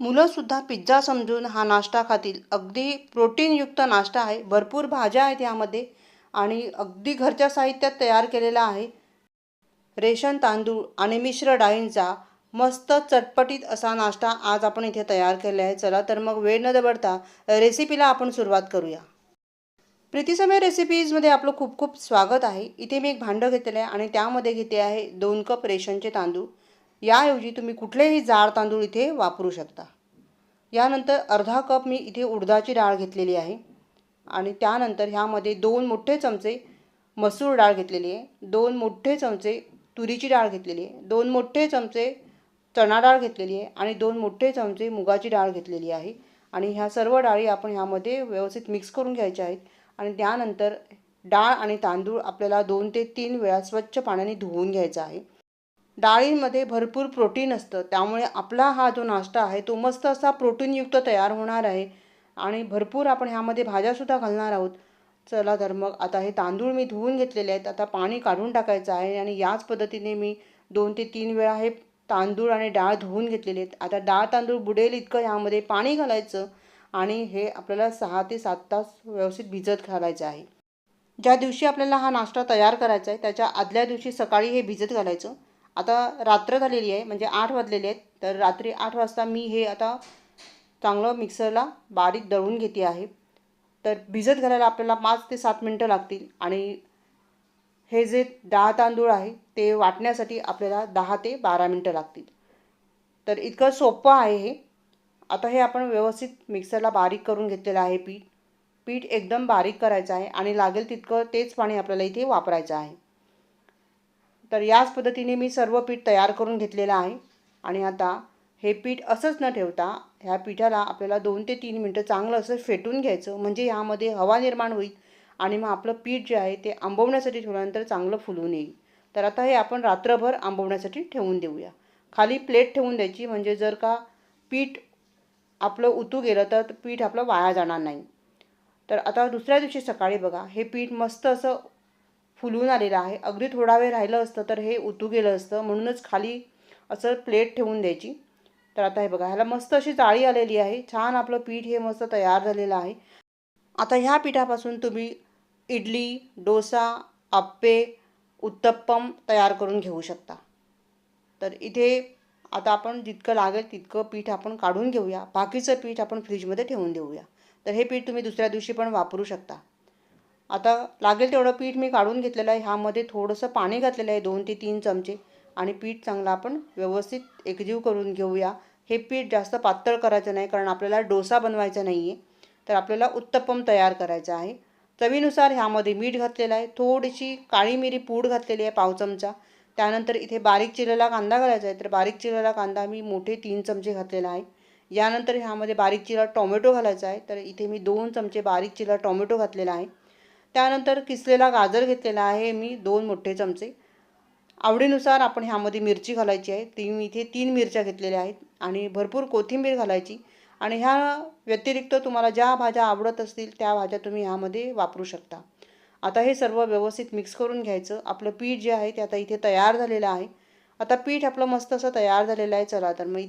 मुलंसुद्धा पिझ्झा समजून हा नाश्ता खातील. अगदी प्रोटीनयुक्त नाश्ता आहे. भरपूर भाज्या आहेत यामध्ये आणि अगदी घरच्या साहित्यात तयार केलेला आहे. रेशन तांदूळ आणि मिश्र डाळींचा मस्त चटपटीत असा नाश्ता आज आपण इथे तयार केला आहे. चला तर मग वेळ न दबडता रेसिपीला आपण सुरुवात करूया. प्रीतीसमय रेसिपीजमध्ये आपलं खूप खूप स्वागत आहे. इथे मी एक भांडं घेतलेलं आहे आणि त्यामध्ये घेते आहे दोन कप रेशनचे तांदूळ. याऐवजी तुम्ही कुठलेही जाड तांदूळ इथे वापरू शकता. यानंतर अर्धा कप मी इथे उडदाची डाळ घेतलेली आहे. आणि त्यानंतर ह्यामध्ये दोन मोठे चमचे मसूर डाळ घेतलेली आहे. दोन मोठे चमचे तुरीची डाळ घेतलेली आहे. दोन मोठे चमचे चणा डाळ घेतलेली आहे. आणि दोन मोठे चमचे मुगाची डाळ घेतलेली आहे. आणि ह्या सर्व डाळी आपण ह्यामध्ये व्यवस्थित मिक्स करून घ्यायच्या आहेत. आणि त्यानंतर डाळ आणि तांदूळ आपल्याला दोन ते तीन वेळा स्वच्छ पाण्याने धुवून घ्यायचा आहे. डाळींमध्ये भरपूर प्रोटीन असतं. त्यामुळे आपला हा जो नाश्ता आहे तो मस्त असा प्रोटीनयुक्त तयार होणार आहे. आणि भरपूर आपण ह्यामध्ये भाज्यासुद्धा घालणार आहोत. चला तर मग आता हे तांदूळ मी धुवून घेतलेले आहेत. आता पाणी काढून टाकायचं आहे आणि याच पद्धतीने मी दोन ते तीन वेळा हे तांदूळ आणि डाळ धुवून घेतलेले आहेत. आता डाळ तांदूळ बुडेल इतकं ह्यामध्ये पाणी घालायचं आणि हे आपल्याला सहा ते सात तास व्यवस्थित भिजत घालायचं आहे. ज्या दिवशी आपल्याला हा नाश्ता तयार करायचा आहे त्याच्या आदल्या दिवशी सकाळी हे भिजत घालायचं. आता रात्र झालेली आहे म्हणजे आठ वाजलेले आहेत. तर रात्री आठ वाजता मी हे आता चांगलं मिक्सरला बारीक दळून घेते आहे. तर भिजत घालायला आपल्याला पाच ते सात मिनटं लागतील. आणि हे जे डाळ तांदूळ आहे ते वाटण्यासाठी आपल्याला दहा ते बारा मिनटं लागतील. तर इतकं सोपं आहे हे. आता हे आपण व्यवस्थित मिक्सरला बारीक करून घेतलेलं आहे पीठ. पीठ एकदम बारीक करायचं आहे आणि लागेल तितकं तेच पाणी आपल्याला इथे वापरायचं आहे. तर याच पद्धतीने मी सर्व पीठ तयार करून घेतलेलं आहे. आणि आता हे पीठ असंच न ठेवता ह्या पिठाला आपल्याला दोन ते तीन मिनटं चांगलं असं फेटून घ्यायचं. म्हणजे ह्यामध्ये हवा निर्माण होईल आणि मग आपलं पीठ जे आहे ते आंबवण्यासाठी ठेवल्यानंतर चांगलं फुलून येईल. तर आता हे आपण रात्रभर आंबवण्यासाठी ठेवून देऊया. खाली प्लेट ठेवून द्यायची. म्हणजे जर का पीठ आपलं उतू गेलं तर पीठ आपलं वाया जाणार नाही. तर आता दुसऱ्या दिवशी सकाळी बघा. हे पीठ मस्त असं फुलून आलेलं आहे. अगदी थोडा वेळ राहिलं असतं तर हे उतू गेलं असतं. म्हणूनच खाली असं प्लेट ठेवून द्यायची. तर आता हे बघा ह्याला मस्त अशी जाळी आलेली आहे. छान आपलं पीठ हे मस्त तयार झालेलं आहे. आता ह्या पिठापासून तुम्ही इडली डोसा आप्पे उत्तप्पम तयार करून घेऊ शकता. तर इथे आता आपण जितकं लागेल तितकं पीठ आपण काढून घेऊया. बाकीचं पीठ आपण फ्रीजमध्ये ठेवून देऊया. तर हे पीठ तुम्ही दुसऱ्या दिवशी पण वापरू शकता. आता लागेल तेवढं पीठ मी काढून घेतलेलं आहे. ह्यामध्ये थोडंसं पाणी घातलेलं आहे दोन ते तीन चमचे. आणि पीठ चांगलं आपण व्यवस्थित एकजीव करून घेऊया. हे पीठ जास्त पातळ करायचं नाही कारण आपल्याला डोसा बनवायचा नाही आहे तर आपल्याला उत्तप्पम तयार करायचं आहे. चवीनुसार ह्यामध्ये मीठ घातलेलं आहे. थोडीशी काळी मिरी पूड घातलेली आहे पाव चमचा. त्यानंतर इथे बारीक चिरलेला कांदा घालायचा आहे. तर बारीक चिरलेला कांदा मी मोठे तीन चमचे घातलेला आहे. यानंतर ह्यामध्ये बारीक चिरा टोमॅटो घालायचा आहे. तर इथे मी दोन चमचे बारीक चिरा टोमॅटो घातलेला आहे. त्यानंतर किसलेला गाजर घेतलेला आहे. मी दोन मोठे चमचे. आवडीनुसार आपण ह्यामध्ये मिरची घालायची आहे. ती मी इथे तीन मिरच्या घेतलेल्या आहेत आणि भरपूर कोथिंबीर घालायची. आणि ह्या व्यतिरिक्त तुम्हाला ज्या भाज्या आवडत असतील त्या भाज्या तुम्ही ह्यामध्ये वापरू शकता. आता हे सर्व व्यवस्थित मिक्स करून घ्यायचं. आपलं पीठ जे आहे ते आता इथे तयार झालेलं आहे. आता पीठ आपलं मस्त असं तयार झालेलं आहे. चला तर मग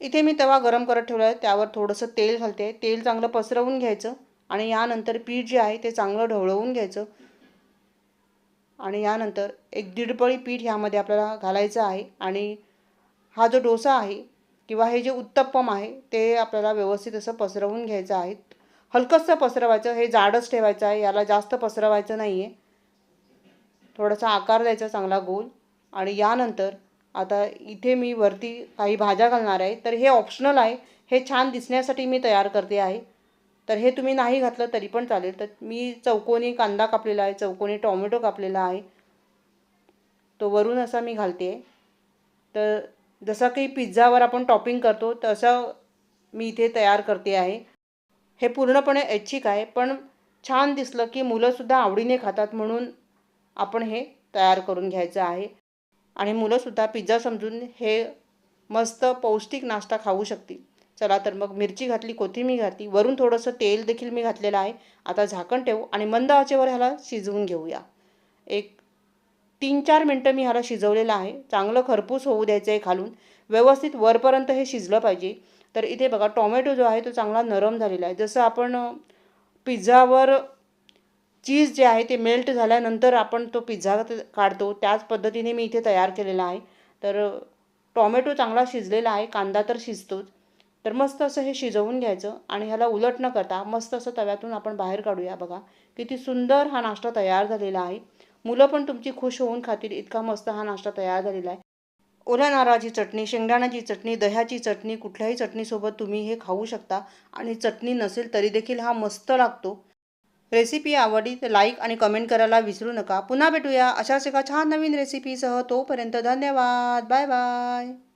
इथे मी तवा गरम करत ठेवला आहे. त्यावर थोडंसं तेल घालते. तेल चांगलं पसरवून घ्यायचं. आणि यानंतर पीठ जे आहे ते चांगलं ढवळवून घ्यायचं. आणि यानंतर एक दीड पळी पीठ ह्यामध्ये आपल्याला घालायचं आहे. आणि हा जो डोसा आहे किंवा हे जे उत्तप्पम आहे ते आपल्याला व्यवस्थित असं पसरवून घ्यायचं आहे. हलकंसं पसरवायचं हे जाडच ठेवायचं आहे याला जास्त पसरवायचं नाही आहे थोडासा आकार द्यायचा चांगला गोल. आणि यानंतर आता इथे मी वरती काही भाज्या घालणार आहे. तर हे ऑप्शनल आहे. हे छान दिसण्यासाठी मी तयार करते आहे. तर हे तुम्ही नाही घातलं तरी पण चालेल. तर मी चौकोनी कांदा कापलेला आहे चौकोनी टॉमॅटो कापलेला आहे. तो वरून असा मी घालते. तर जसं काही पिझ्झावर आपण टॉपिंग करतो तसं मी इथे तयार करते आहे. हे पूर्णपणे ऐच्छिक आहे पण छान दिसलं की मुलंसुद्धा आवडीने खातात म्हणून आपण हे तयार करून घ्यायचं आहे. आणि मुलंसुद्धा पिझ्झा समजून हे मस्त पौष्टिक नाश्ता खाऊ शकतील. चला तर मग मिरची घातली कोथिंबीर घातली वरून थोडंसं तेल देखील मी घातलेलं आहे. आता झाकण ठेवू आणि मंद आचेवर ह्याला शिजवून घेऊया. एक तीन चार मिनटं मी ह्याला शिजवलेलं आहे. चांगलं खरपूस होऊ द्यायचं आहे खालून. व्यवस्थित वरपर्यंत हे शिजलं पाहिजे. तर इथे बघा टोमॅटो जो आहे तो चांगला नरम झालेला आहे. जसं आपण पिझ्झावर चीज जे आहे ते मेल्ट झाल्यानंतर आपण तो पिझ्झा काढतो. त्याच पद्धतीने मी इथे तयार केलेला आहे. तर टोमॅटो टॉमॅटो चांगला शिजलेला आहे. कांदा तर शिजतोच. तर मस्त असं हे शिजवून घ्यायचं आणि ह्याला उलट न करता मस्त असं तव्यातून आपण बाहेर काढूया बघा. किती सुंदर हा नाश्ता तयार झालेला आहे. मुलं पण तुमची खुश होऊन खातील इतका मस्त हा नाश्ता तयार झालेला आहे. ओल्या नारळाची चटणी शेंगदाण्याची चटणी दह्याची चटणी कुठल्याही चटणीसोबत तुम्ही हे खाऊ शकता आणि चटणी नसेल तरी देखील हा मस्त लागतो. रेसिपी आवडली तर लाईक आणि कमेंट करायला विसरू नका. पुन्हा भेटूया अशाच एका छान नवीन रेसिपीसह. तोपर्यंत धन्यवाद. Bye bye.